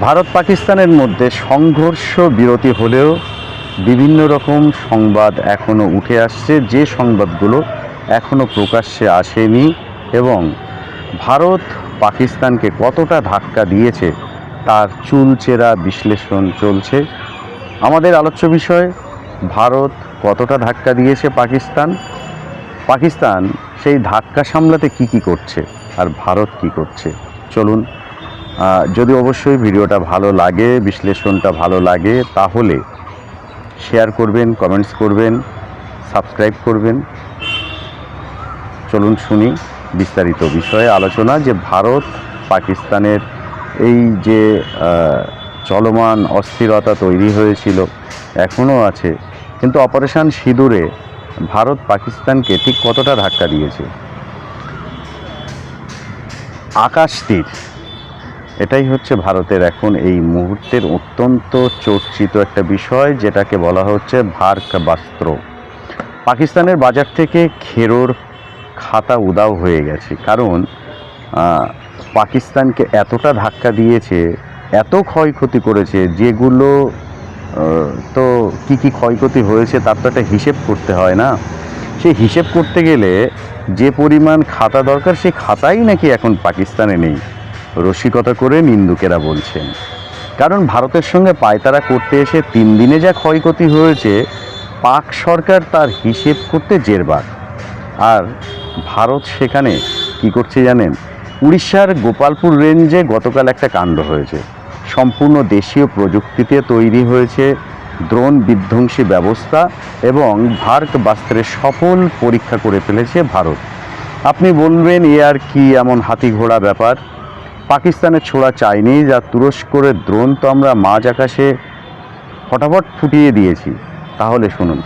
ভারত পাকিস্তানের মধ্যে সংঘর্ষ বিরতি হলেও বিভিন্ন রকম সংবাদ এখনও উঠে আসছে। যে সংবাদগুলো এখনও প্রকাশ্যে আসেনি এবং ভারত পাকিস্তানকে কতটা ধাক্কা দিয়েছে তার চুলচেরা বিশ্লেষণ চলছে। আমাদের আলোচ্য বিষয়, ভারত কতটা ধাক্কা দিয়েছে পাকিস্তান? পাকিস্তান সেই ধাক্কা সামলাতে কি কি করছে আর ভারত কি করছে? চলুন যদি অবশ্যই ভিডিওটা ভালো লাগে, বিশ্লেষণটা ভালো লাগে, তাহলে শেয়ার করবেন কমেন্টস করবেন সাবস্ক্রাইব করবেন। চলুন শুনি বিস্তারিত বিষয়ে আলোচনা যে ভারত, পাকিস্তানের এই যে চলমান অস্থিরতা তৈরি হয়েছিল এখনও আছে। কিন্তু অপারেশান সিঁদুরে ভারত পাকিস্তানকে ঠিক কতটা ধাক্কা দিয়েছে? আকাশ তীর। এটাই হচ্ছে ভারতের এখন এই মুহূর্তের অত্যন্ত চর্চিত একটা বিষয়, যেটাকে বলা হচ্ছে ভার্ক বাস্ত্র। পাকিস্তানের বাজার থেকে খেরোর খাতা উদাও হয়ে গেছে। কারণ পাকিস্তানকে এতটা ধাক্কা দিয়েছে, এত ক্ষয়ক্ষতি করেছে, যেগুলো তো কি কি ক্ষয়ক্ষতি হয়েছে তার তো একটা হিসেব করতে হয় না। সেই হিসেব করতে গেলে যে পরিমাণ খাতা দরকার, সেই খাতাই নাকি এখন পাকিস্তানে নেই। রসিকতা করে নিন্দুকেরা বলছেন। কারণ ভারতের সঙ্গে পায়তারা করতে এসে তিন দিনে যা ক্ষয়ক্ষতি হয়েছে, পাক সরকার তার হিসেব করতে জেরবার। আর ভারত সেখানে কি করছে জানেন? উড়িষ্যার গোপালপুর রেঞ্জে গতকাল একটা কাণ্ড হয়েছে। সম্পূর্ণ দেশীয় প্রযুক্তিতে তৈরি হয়েছে দ্রোণ বিধ্বংসী ব্যবস্থা এবং ভারত বাস্ত্রের সফল পরীক্ষা করে ফেলেছে ভারত। আপনি বলবেন, এ আর কি এমন হাতি ঘোড়া ব্যাপার? পাকিস্তানের ছোড়া চাইনিজ আর তুরস্করের দ্রোণ তো আমরা মাঝ আকাশে ফটাফট ফুটিয়ে দিয়েছি। তাহলে শুনুন,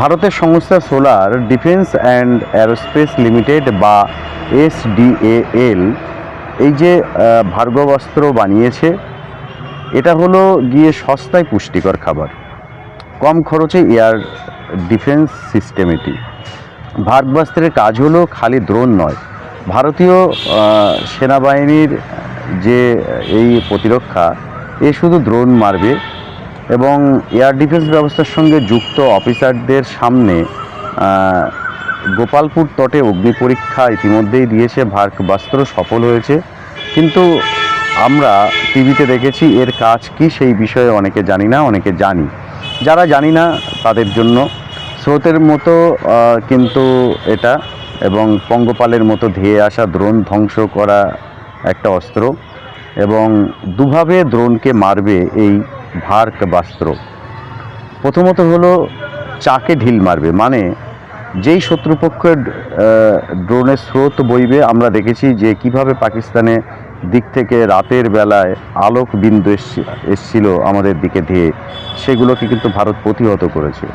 ভারতের সংস্থা solar defence and aerospace limited বা এসডিএএল এই যে ভার্গবস্ত্র বানিয়েছে, এটা হলো গিয়ে সস্তায় পুষ্টিকর খাবার। কম খরচে এয়ার ডিফেন্স সিস্টেম এটি। কাজ হলো খালি দ্রোণ নয়, ভারতীয় সেনাবাহিনীর যে এই প্রতিরক্ষা, এ শুধু দ্রোণ মারবে এবং এয়ার ডিফেন্স ব্যবস্থার সঙ্গে যুক্ত অফিসারদের সামনে গোপালপুর তটে অগ্নি পরীক্ষা ইতিমধ্যেই দিয়েছে। ভারতবস্ত্র সফল হয়েছে। কিন্তু আমরা টিভিতে দেখেছি এর কাজ কি সেই বিষয়ে অনেকে জানি না, অনেকে জানি। যারা জানি না তাদের জন্য স্রোতের মতো কিন্তু এটা এবং পঙ্গপালের মতো ধেয়ে আসা দ্রোণ ধ্বংস করা একটা অস্ত্র এবং দুভাবে দ্রোণকে মারবে এই ভার্ক বাস্ত্র। প্রথমত হলো চাকে ঢিল মারবে মানে যেই শত্রুপক্ষের ড্রোনের স্রোত বইবে, আমরা দেখেছি যে কীভাবে পাকিস্তানে দিক থেকে রাতের বেলায় আলোক বিন্দু এসছি- এসছিল আমাদের দিকে ধেয়ে, সেগুলোকে কিন্তু ভারত প্রতিহত করেছে।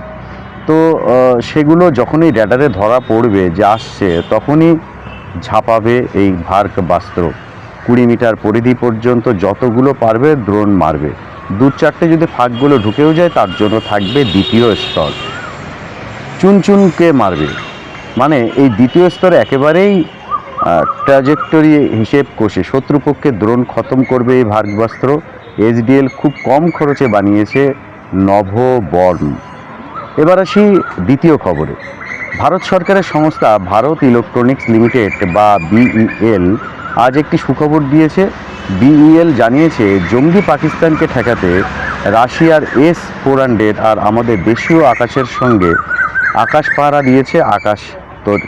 তো সেগুলো যখনই র্যাডারে ধরা পড়বে যে আসছে, তখনই ঝাঁপাবে এই ভার্ক বাস্ত্র। কুড়ি মিটার পরিধি পর্যন্ত যতগুলো পারবে দ্রোণ মারবে। দু চারটে যদি ফাঁকগুলো ঢুকেও যায়, তার জন্য থাকবে দ্বিতীয় স্তর। চুনচুনকে মারবে। মানে এই দ্বিতীয় স্তরে একেবারেই ট্র্যাজেক্টরি হিসেব কষে শত্রুপক্ষে দ্রোণ খতম করবে এই ভার্গবাস্ত্র এইচডিএল খুব কম খরচে বানিয়েছে নভবর্ণ এবার আসি দ্বিতীয় খবরে। ভারত সরকারের সংস্থা ভারত ইলেকট্রনিক্স লিমিটেড বা বিইএল আজ একটি সুখবর দিয়েছে। বিইএল জানিয়েছে, জঙ্গি পাকিস্তানকে ঠেকাতে রাশিয়ার এস ফোর হান্ড্রেড আর আমাদের দেশীয় আকাশের সঙ্গে আকাশ পাহারা দিয়েছে আকাশ তোর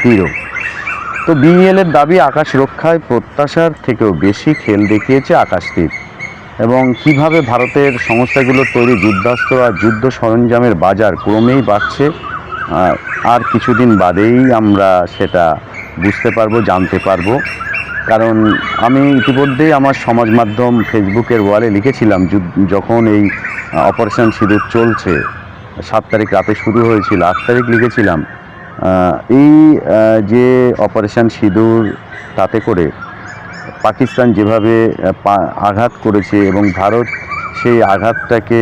তীরও তো বিইএল এর দাবি, আকাশ রক্ষায় প্রত্যাশার থেকেও বেশি খেল দেখিয়েছে আকাশতীর এবং কীভাবে ভারতের সংস্থাগুলোর তৈরি যুদ্ধাস্ত্র আর যুদ্ধ সরঞ্জামের বাজার ক্রমেই বাড়ছে আর কিছুদিন বাদেই আমরা সেটা বুঝতে পারব, জানতে পারব। কারণ আমি ইতিমধ্যেই আমার সমাজ মাধ্যম ফেসবুকের ওয়ালে লিখেছিলাম যখন এই অপারেশন সিঁদুর চলছে, সাত তারিখ রাতে শুরু হয়েছিল, আট তারিখ লিখেছিলাম। এই যে অপারেশন সিঁদুর তাতে করে পাকিস্তান যেভাবে আঘাত করেছে এবং ভারত সেই আঘাতটাকে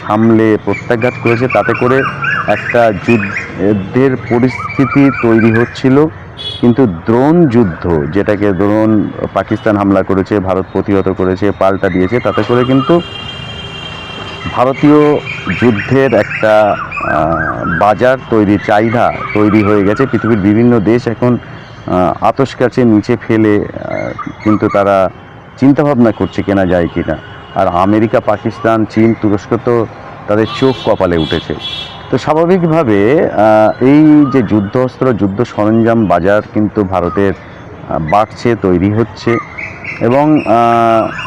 সামলে প্রত্যাঘাত করেছে, তাতে করে একটা যুদ্ধের পরিস্থিতি তৈরি হচ্ছিল। কিন্তু দ্রোণ যুদ্ধ যেটাকে দ্রোণ পাকিস্তান হামলা করেছে ভারত প্রতিহত করেছে পাল্টা দিয়েছে তাতে করে কিন্তু ভারতীয় যুদ্ধের একটা বাজার তৈরি চাহিদা তৈরি হয়ে গেছে। পৃথিবীর বিভিন্ন দেশ এখন আহ, আতস কাছে নিচে ফেলে কিন্তু তারা চিন্তাভাবনা করছে কেনা যায় কিনা। আর আমেরিকা পাকিস্তান চীন তুরস্ক তো তাদের চোখ কপালে উঠেছে। তো স্বাভাবিকভাবে এই যে যুদ্ধ অস্ত্র যুদ্ধ সরঞ্জাম বাজার কিন্তু ভারতের বাড়ছে, তৈরি হচ্ছে এবং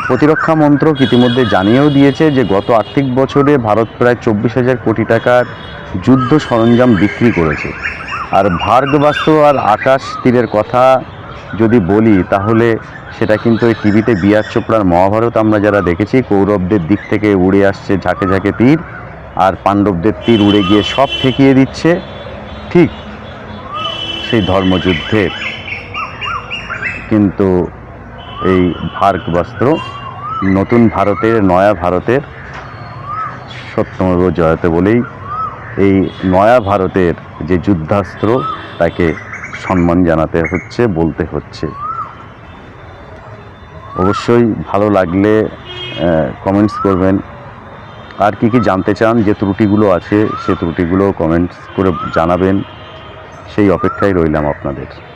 প্রতিরক্ষা মন্ত্রক ইতিমধ্যে জানিয়েও দিয়েছে যে গত আর্থিক বছরে ভারত প্রায় চব্বিশ হাজার কোটি টাকার যুদ্ধ সরঞ্জাম বিক্রি করেছে। আর ভার্গবাস্ত্র আর আকাশ তীরের কথা যদি বলি, তাহলে সেটা কিন্তু ওই টিভিতে বিআর চোপড়ার মহাভারত আমরা যারা দেখেছি, কৌরবদের দিক থেকে উড়ে আসছে ঝাঁকে ঝাঁকে তীর। আর পাণ্ডবদের তীর উড়ে গিয়ে সব ঠেকিয়ে দিচ্ছে। ঠিক সেই ধর্মযুদ্ধের। কিন্তু এই ভার্গ বস্ত্র নতুন ভারতের, নয়া ভারতের সত্যমেব জয়তে বলেই এই নয়া ভারতের যে যুদ্ধাস্ত্র, তাকে সম্মান জানাতে হচ্ছে, বলতে হচ্ছে। অবশ্যই ভালো লাগলে কমেন্টস করবেন। আর কি কি জানতে চান, যে ত্রুটিগুলো আছে, সে ত্রুটিগুলো কমেন্টস করে জানাবেন। সেই অপেক্ষায় রইলাম আপনাদের।